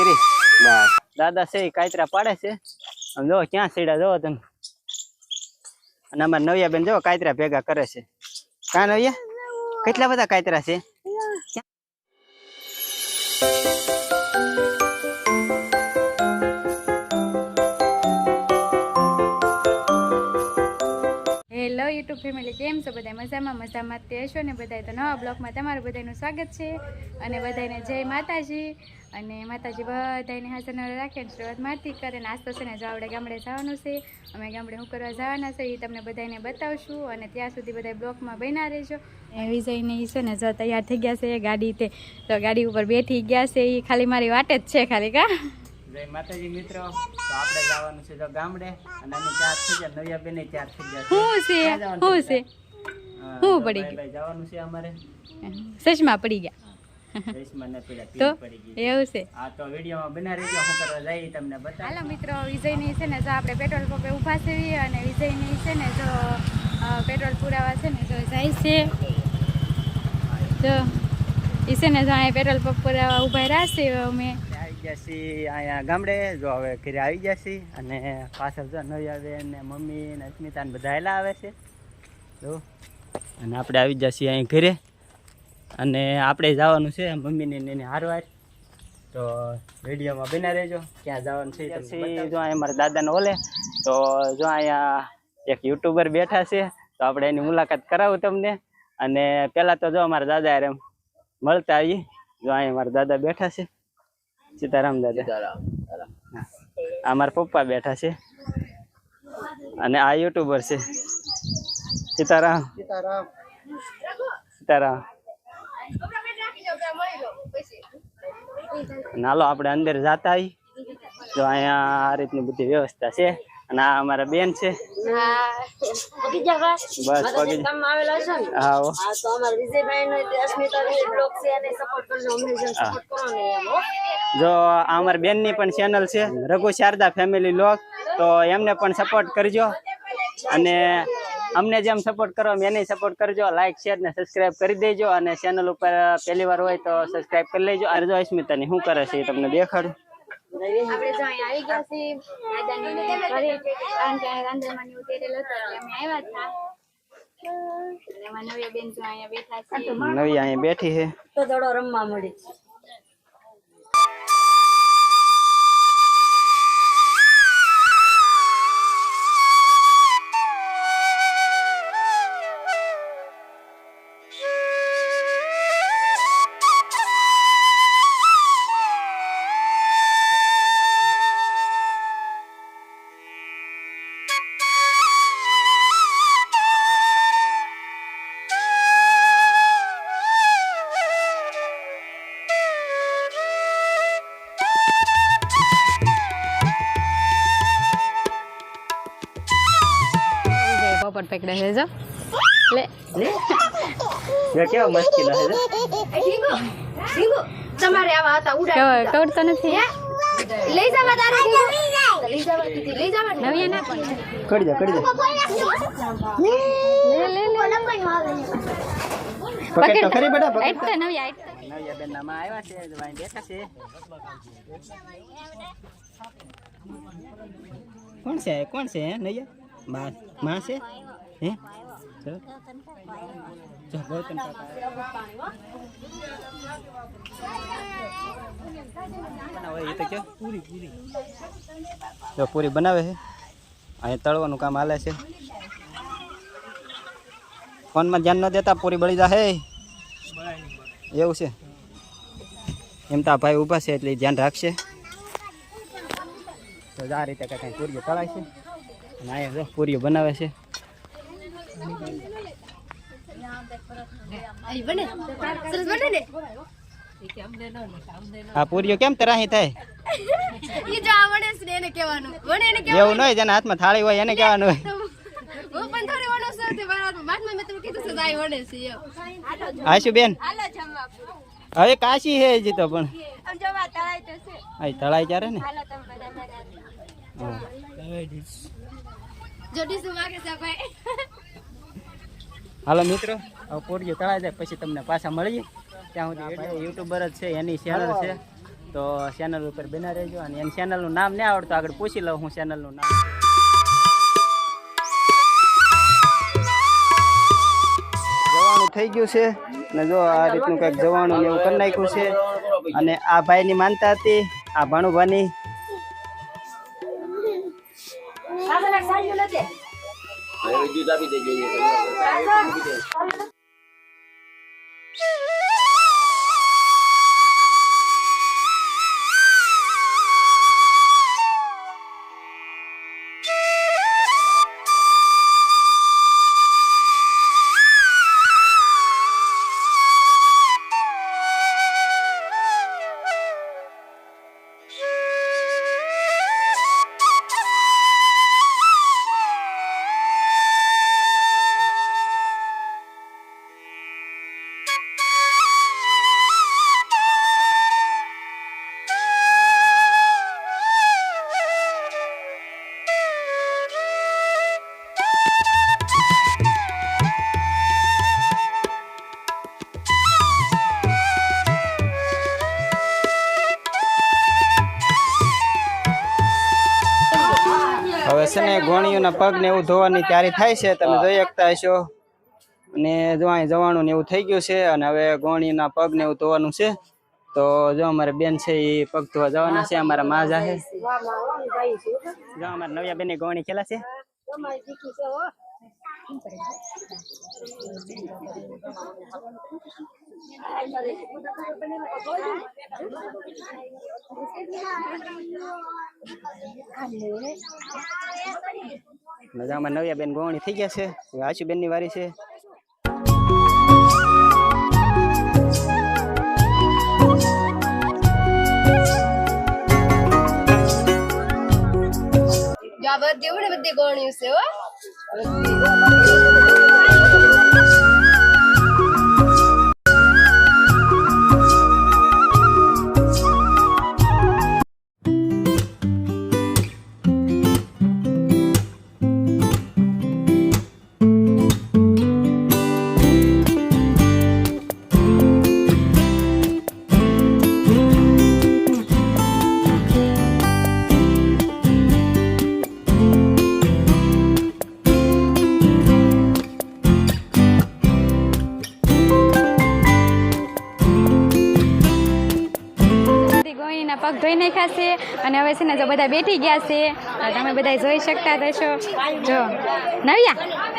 કરી. બસ. દાદા છે ઈ કાતરા પાડે છે. આમ જો ક્યાં સીડા જોવો તમે? અને અમારા નવિયા બેન જો કાયતરા ભેગા કરે છે. કા નવિયા? કેટલા બધા કાયતરા છે? હેલો યુટ્યુબ ફેમિલી કેમ છો? બધા મજામાં? મજામાં તે હશો ને? બધાય તો નવા બ્લોગમાં તમારું બધાનું સ્વાગત છે. અને બધાને જય માતાજી. અને માતાજી બધાને હાજર રાખે ને શરૂઆતમાંથી કરે ને આજ તો છે ને જો આપણે ગામડે જવાનું છે. અમે ગામડે શું કરવા જવાના છે એ તમને બધાને બતાવશું. અને ત્યાં સુધી બધા બ્લોગમાં બન્યા રહેજો. એ વિજયને એ છે ને જો તૈયાર થઈ ગયા છે ગાડી તે. તો ગાડી ઉપર બેઠી ગયા છે. એ ખાલી મારી વાટે જ છે ખાલી, કા? જય માતાજી મિત્રો. તો આપણે જવાનું છે જો ગામડે. અને અમે ચાર થઈ ગયા. નવ્યા બેને ચાર થઈ ગયા શું છે? હું છે હું પડી ભાઈ જવાનું છે અમારે. સચમાં પડી ગયા. તો એવું છે. આ તો વિડીયોમાં બના રહેજો. કરવા જાય તમને બતાવ. હાલો મિત્રો વિજયની છે ને જો આપણે પેટ્રોલ પંપે ઊભા છીએ અને વિજયની છે ને જો પેટ્રોલ પુરાવા છે ને જો જાય છે. જો એ છે ને જો અહીંયા પેટ્રોલ પંપ પુરાવા ઊભા છે. અમે છીએ અહીંયા ગામડે જો હવે ઘરે આવી છીએ અને પાછળ જો નવી આવે ને મમ્મી ને અસ્મિતા ને બધા એલા આવે છે. જો અને આપણે આવી જશી અહીં ઘરે. અને આપણે જવાનું છે મમ્મીને એને હારવાર. તો વિડીયોમાં બના રહેજો. ક્યાં જવાનું છે પછી જો અહીંયા મારા દાદાને ઓલે. તો જો અહીંયા એક યુટ્યુબર બેઠા છે. તો આપણે એની મુલાકાત કરાવું તમને. અને પહેલાં તો જો અમારા દાદા એમ મળતા આવી જો અહીંયા મારા દાદા બેઠા છે. સીતારામ દાદા. આ મારા પપ્પા બેઠા છે. અને આ યુટ્યુબર છે. સીતારામ. સીતારામ. નાલો આપણે અંદર જતા આવી જો અહીંયા આ રીતની બધી વ્યવસ્થા છે. અને આ અમારા બેન છે. બસ હો. જો અમારા બેનની પણ ચેનલ છે રઘુ શારદા ફેમિલી લોક તો એમને પણ સપોર્ટ કરજો. અને અમને જેમ સપોર્ટ કરો એને સપોર્ટ કરજો. લાઈક શેર ને સબસ્ક્રાઇબ કરી દેજો અને ચેનલ ઉપર પહેલી વાર હોય તો સબસ્ક્રાઇબ કરી લેજો. અને જો અસ્મિતાની શું કરે છે તમને દેખાડું? આપણે જો અહીંયા આવી ગયા છીએ કારણ કે રાંધણમાં ઉતરેલ હતો અમે આવ્યા હતા અને બેન જો અહીંયા બેઠા છીએ નવી અહીંયા બેઠી છે. તો દડો રમવા મળી પોપટ છે જો. લે જો કેવો મસ્તી રહે છે તમારે આવા હતા કેવો કવડતો નથી? લઈ જવા તારે લઈ જવા લઈ જવા નવ્યા ના કરી દો કરી લે લે લે. પકડ તો ખરી બેટા પકડ તો. નવ્યા આઈટ તો. બેન નામાં આવ્યા છે જો બેઠા છે. કોણ છે કોણ છે નૈયા માં માં છે? હે? જો પૂરી બનાવે છે. અહીંયા તળવાનું કામ હાલે છે. ફોનમાં ધ્યાન ન દેતા પૂરી બળી જાહે એવું છે. એમ તો ભાઈ ઊભા છે એટલે ધ્યાન રાખશે. તો આ રીતે કાંઈ પૂરીઓ તળાય છે. અને અહીંયા જો પૂરીઓ બનાવે છે અહીં બને સરસ બને ને આ પૂરીઓ કેમ તરાહી થાય? એવું ન જેના હાથમાં થાળી હોય, એને કહેવાનું હોય. હું પણ બેન? હવે કાશી છે હજી તો પણ. આમ જવા તળાઈ ચારે ને? હાલો તમે બધા છે, ભાઈ. હાલો મિત્રો હવે પૂરીઓ તળાઈ જાય પછી તમને પાછા મળીએ. ત્યાં સુધી યુટ્યુબર જ છે એની ચેનલ છે. તો ચેનલ ઉપર બના રહેજો અને એની ચેનલનું નામ નહીં આવડતું આગળ પૂછી લઉં હું ચેનલનું નામ. જવાનું થઈ ગયું છે. અને જો આ રીતનું કંઈક જવાનું એવું કરી નાખ્યું છે. અને આ ભાઈની માનતા હતી આ ભાણુભાની. Saya rujuk tapi dia jenis. Saya rujuk dia jenis. ને પગ ને એવું ધોવાની તૈયારી થાય છે, તમે જોઈ શકતા હશો. અને જો અહીં જવાનું ને એવું થઈ ગયું છે, અને હવે ગોળીના પગ ને એવું ધોવાનું છે, તો જો અમારે બેન છે એ પગ ધોવા જવાના છે, અમારા મા જાહે. જો અમારા નવ્યા બેન ગોણી ખેલા છે. મજામાં નવ્યા બેન ગોવણી થઈ ગયા છે. હવે આશુ બેનની વારી છે. બધી ગોણ્યું છે હો. ને જો બધા બેઠી ગયા છે. તમે બધા જોઈ શકતા થશો જો, નવ્યા,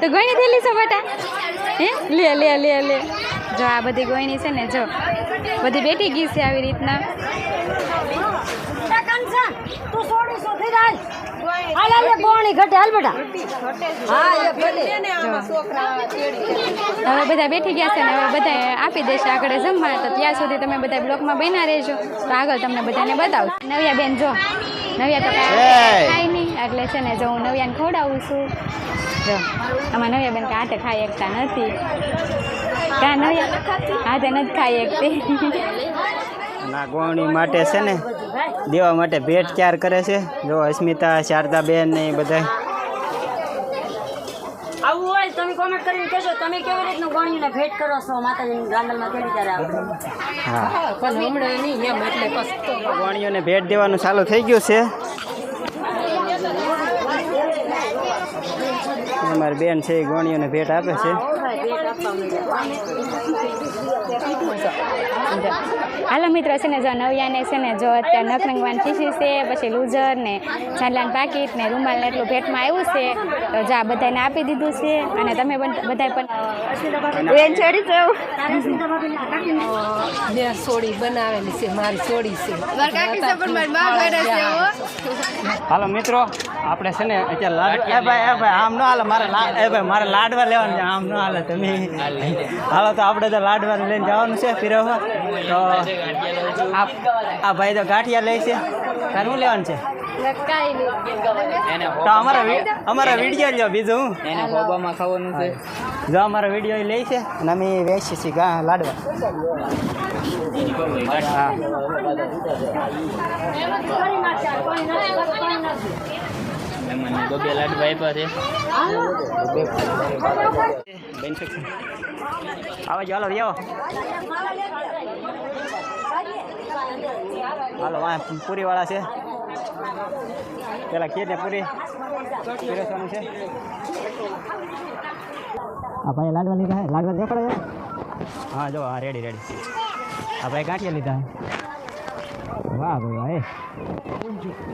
તો ગોળણી થયેલી છો બેટા? હે? લે લે લે લે. જો, આ બધી ગોઈની છે ને, જો, બધી બેઠી ગઈ છે આવી રીતના. હવે બધા બેઠી ગયા છે ને હવે બધા આપી દેશે આગળ જમવા. તો ત્યાં સુધી તમે બધા બ્લોકમાં બન્યા રહેજો. તો આગળ તમને બધાને બતાવું. નવ્યા બેન જો. નવ્યા તો કાંઈ નહીં. એટલે છે ને જો હું નવ્યાને ખવડાવું છું. જો આમાં નવ્યા બેન કાંટે ખાઈ એકતા નથી. કાં નવ્યા હાથે નથી ખાઈ એકતી. ના ગોણી માટે છે ને દેવા માટે ભેટ ક્યાર કરે છે? જો અસ્મિતા શારદા બેન ને એ બધા આવું હોય તમે કોમેન્ટ કરીને કહેશો તમે કેવી રીતનું ગણ્યું ભેટ કરો છો? માતાજીની ગાંડલમાં કેવી ત્યારે આવે હા. ગોણીઓને ભેટ દેવાનું ચાલુ થઈ ગયું છે. અમારી બેન છે એ ગોણીઓને ભેટ આપે છે. હાલો મિત્રો છે ને જો નવ્યાને છે ને જો અત્યારે નખરંગવાન ખીસી છે પછી લૂઝર ને ચાંદલાન પાકીટ ને રૂમાલ ને એટલું ભેટમાં આવ્યું છે તો જા બધાને આપી દીધું છે અને તમે પણ બધા પણ છોડી સોડી બનાવેલી છે મારી સોડી છે. મારા કાકી છે પણ મારી માં કરે છે હો. હાલો મિત્રો આપણે છે ને અત્યારે લાડ એ ભાઈ એ ભાઈ આમ ન હાલે મારે લાડ એ ભાઈ મારે લાડવા લેવાનું છે આમ ન હાલે તમે હાલો તો આપણે તો લાડવા લઈને જવાનું છે ફેરવવા તો આ આ ભાઈ તો ગાંઠિયા લે છે. તારે શું લેવાનું છે? તો અમારા અમારા વીડિયો લ્યો બીજું હું. એને ખોબામાં ખાવાનું છે. જો અમારો વીડિયો લે છે અને અમે વેચીએ છીએ ગા લાડવા. હા. બેન આવો ચાલો આવો હાલો હા પૂરીવાળા છે. પેલા કે ને પૂરી. છે. આ ભાઈ લાડવા લીધા લાગવા દેખાડો હા? જો હા રેડી રેડી આ ભાઈ ગાંઠિયા લીધા હે. વાહ ભાઈ વાહ એ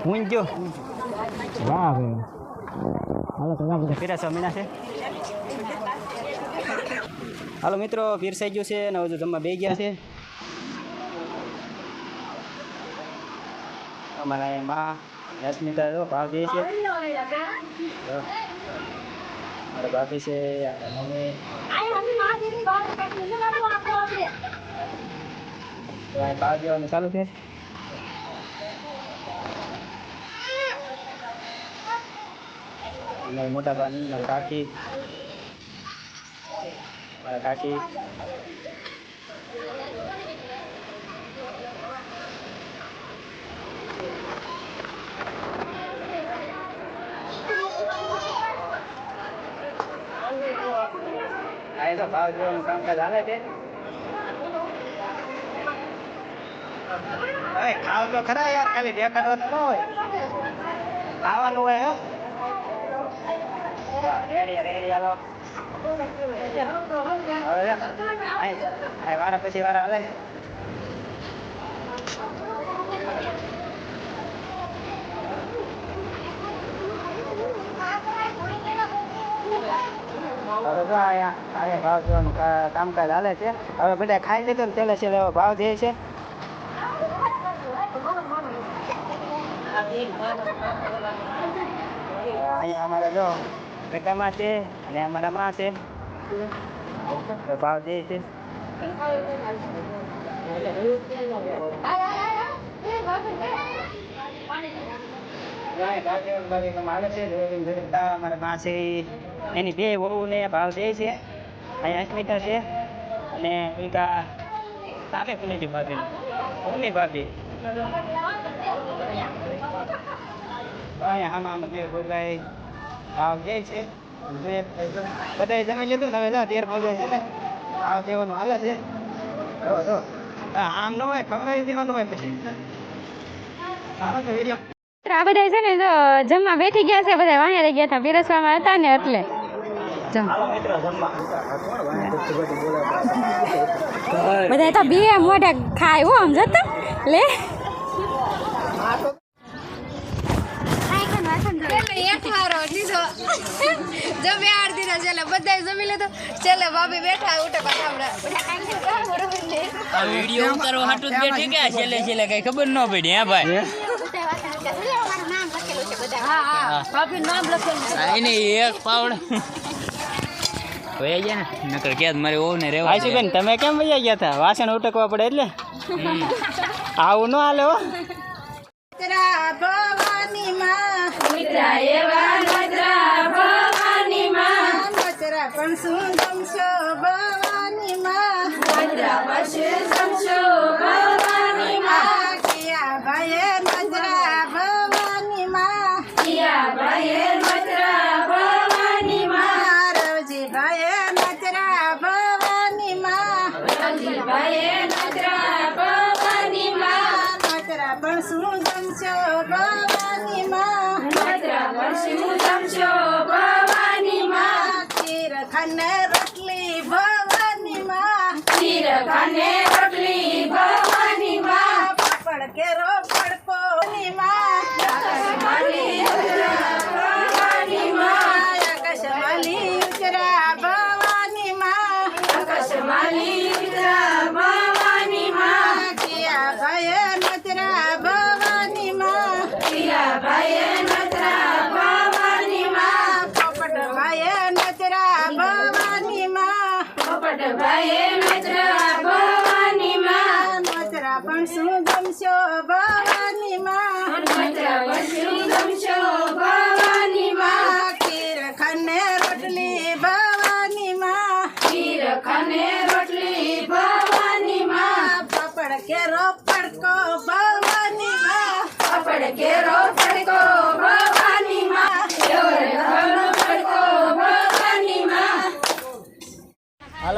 ઊંજો વાહ ભાઈ. હાલો તો આ બધા પીરસવા મીના છે હાલો મિત્રો પીરસાઈ ગયું છે અને હજુ જમવા બે ગયા છે અમારા એ માં યશમિતા જો ભાવ દે છે. મારા ભાભી છે આપણા મમ્મી તો ચાલુ છે અને મોટા ભાઈ મારા કાકી મારા કાકી આ તો ભાવ દેવાનું કામકાજ હાલે છે અરે ખાવ તો ખરા યાર ખાલી દેખાડો તો ન હોય ખાવાનું હોય હો રેડી રેડી હાલો હવે આય આય વારા પછી વારા હાલે હવે જો અહીંયા અહીંયા ભાવ જોવાનું કા- કામકાજ હાલે છે હવે બધા ખાઈ લીધું ને તેલે છે હવે ભાવ દે છે અહીંયા અમારા જો પેટામાં છે અને અમારા માં છે ભાવ દે છે એની બે વહુ ને ભાવ દે છે અહીંયા અસ્મિતા છે અને ઉનકા સામે પુનેજી ભાભી પુની ભાભી અહીંયા આમાં બધે બધા ભાવ દે છે બધા જમી લીધું તમે જો તેર ભાવ છે ને. ભાવ દેવાનું હાલે છે. જો જો. આ આમ ન આમાં તો આ બધા છે ને જો જમવા બેઠી ગયા છે બધા વાણિયા ગયા હતા, પીરસવામાં હતા ને એટલે. બધા તો બે મોઢા ખાય, હો, આમ જતા. લે. લીધો છેલ્લે બધાય જમી લીધું છેલ્લે ભાભી બેઠા ઉઠે વીડિયો ઉતારવા હાટું જ બેઠી ગયા છેલ્લે છેલ્લે કઈ ખબર ન પડી હે ભાઈ. તમે કેમ વૈયા ગયા હતા વાસણ ઉટકવા પડે એટલે? આવું ન હાલે હો પણ ঘনে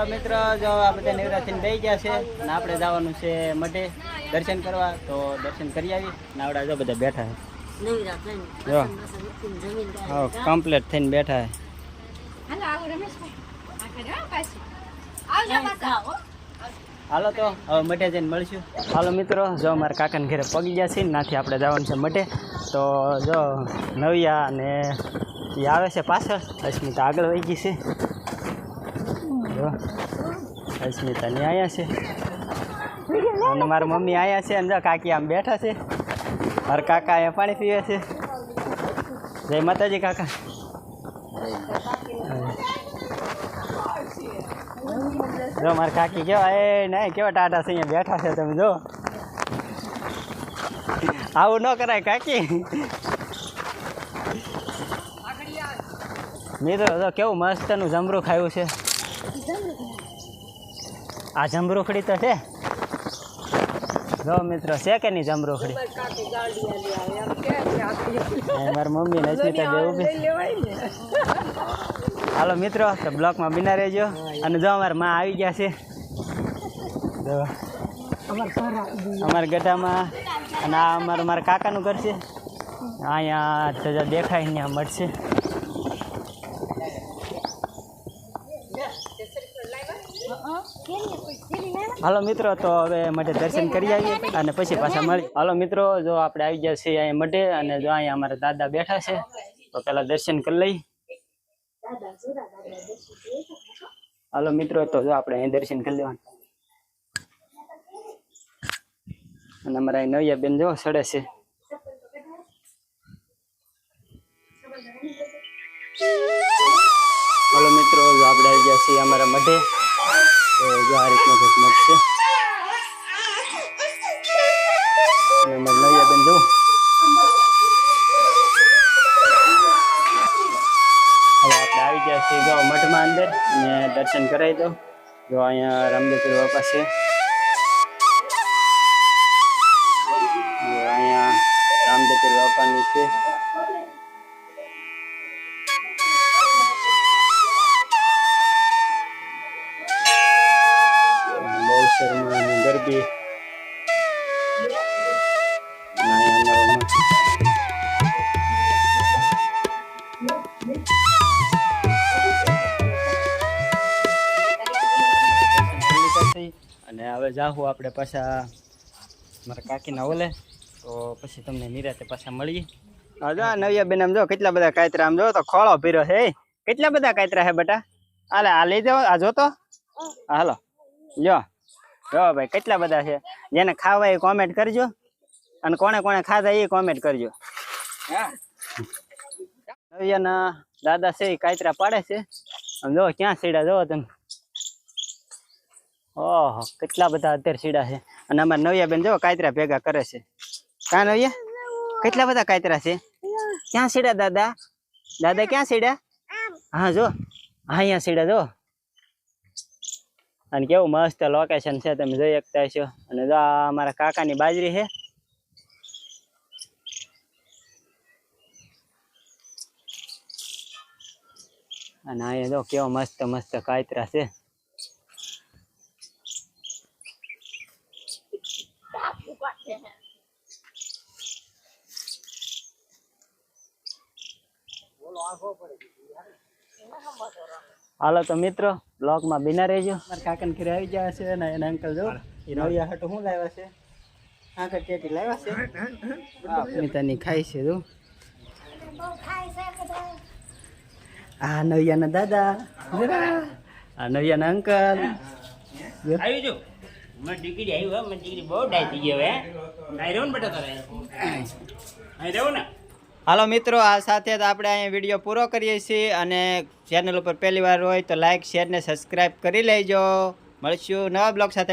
હાલો મિત્ર જો આ બધા નિવરાત્રી બે ગયા છે ને આપણે જવાનું છે મઢે દર્શન કરવા તો દર્શન કરી આવી. નાવડા જો બધા બેઠા છે. જો. હા કમ્પ્લીટ થઈને બેઠા છે. હાલો આવો રમેશભાઈ આ કરે હો પાછી. આવજો પાછા. હાલો તો હવે મઠે જઈને મળશું. હાલો મિત્રો જો મારા કાકાને ઘરે પગી ગયા છે ને નાથી આપણે જવાનું છે મઠે તો જો નવિયા અને એ આવે છે પાછળ. અસ્મિતા આગળ વહી ગઈ છે. જો અસ્મિતા ને અહીંયા છે. અને મારા મમ્મી અહીંયા છે અને કાકી આમ બેઠા છે. મારા કાકા અહીંયા પાણી પીવે છે. જય માતાજી કાકા. જો મારા કાકી કેવા, એ નહીં કેવા ટાટા છે અહીંયા બેઠા છે તમે જો. આવું ન કરાય કાકી. મિત્રો, જો કેવું મસ્તનું જમરૂખ ખાયું છે. આ જમરૂખડી તો છે. જો મિત્રો છે કે નહીં જમરૂખડી મારી મમ્મી ને અસ્મિતા બે ઊભી હાલો મિત્રો તો બ્લોકમાં બિના રહેજો. અને જો અમારા માં આવી ગયા છે. જો. અમારા ગઢામાં અને આ અમારું મારા કાકાનું ઘર છે. અહીંયા દેખાય અહીંયા મળશે. હાલો મિત્રો, તો હવે મઢે દર્શન કરી આવીએ અને પછી પાછા મળી. હાલો મિત્રો, જો આપણે આવી ગયા છીએ અહીંયા મઢે અને જો અહીંયા અમારા દાદા બેઠા છે, તો પેલા દર્શન કરી લઈ હાલો મિત્રો, તો જો આપણે અહીં દર્શન કરી લેવાનું. અને અમારા નવિયા બેન જો સડે છે. હાલો મિત્રો, જો આપણે આવી ગયા છીએ અમારા મઢે, તો જો આ રીતનો કંઈક મઠ છે. અને અમારા આપણે આવી ગયા છીએ જો મઠમાં અંદર અને દર્શન કરાવી દો. જો અહીંયા રામદેવપુર બાપા છે. અહીંયા રામદેવપુર બાપાની છે. હવે જાહું આપણે પાછા મારા કાકીના ઓલે. તો પછી તમને નિરાતે પાછા મળીએ. હજો જો નવિયા બેન આમ જો કેટલા બધા કાયતરા આમ જો, તો ખોળો પીરો છે કેટલા બધા કાયતરા છે બટા? હાલે આ લઈ જાઓ, આ જોતો? હાલો. જો જો ભાઈ, કેટલા બધા છે? જેને ખાવા એ કોમેન્ટ કરજો. અને કોણે કોણે ખાધા એ કોમેન્ટ કરજો. નવિયાના દાદા છે એ કાયતરા પાડે છે. આમ જો, ક્યાં સીડા જોવો તમે ઓહો, કેટલા બધા અત્યારે સીડા છે? અને અમારા નવિયા બેન જો કાયતરા ભેગા કરે છે. કા નવિયા? કેટલા બધા કાયતરા છે? ક્યાં સીડા, દાદા? દાદા ક્યાં સીડા? હા, જો. હા, અહીંયા સીડા, જો. અને કેવું મસ્ત લોકેશન છે, તમે જોઈ શકતા છો અને જો આ અમારા કાકાની બાજરી છે. અને અહીંયા જો કેવો મસ્ત મસ્ત કાયતરા છે. હાલો તો મિત્રો બ્લોગમાં બિના રહેજો. મારા કાકાને ઘરે આવી ગયા છે અને એના અંકલ જો એ નવિયા હાટુ શું લાવ્યા છે? આંકર ટેટી લાવ્યા છે? હા અસ્મિતાની ખાઈ છે જો. આ નવિયાના દાદા. આ નવિયાના અંકલ. આવી જો. મેં દીકરી આવ્યું મેં મારી બહુ ડાય થઈ ગયો હવે રહો ને બેટા તારે. અહીં રહો ને. હાલો મિત્રો, આ સાથે જ આપણે અહીંયા વીડિયો પૂરો કરીએ છીએ અને ચેનલ ઉપર પહેલી વાર હોય તો લાઇક શેર ને સબસ્ક્રાઈબ કરી લેજો. મળશું નવા બ્લોગ સાથે.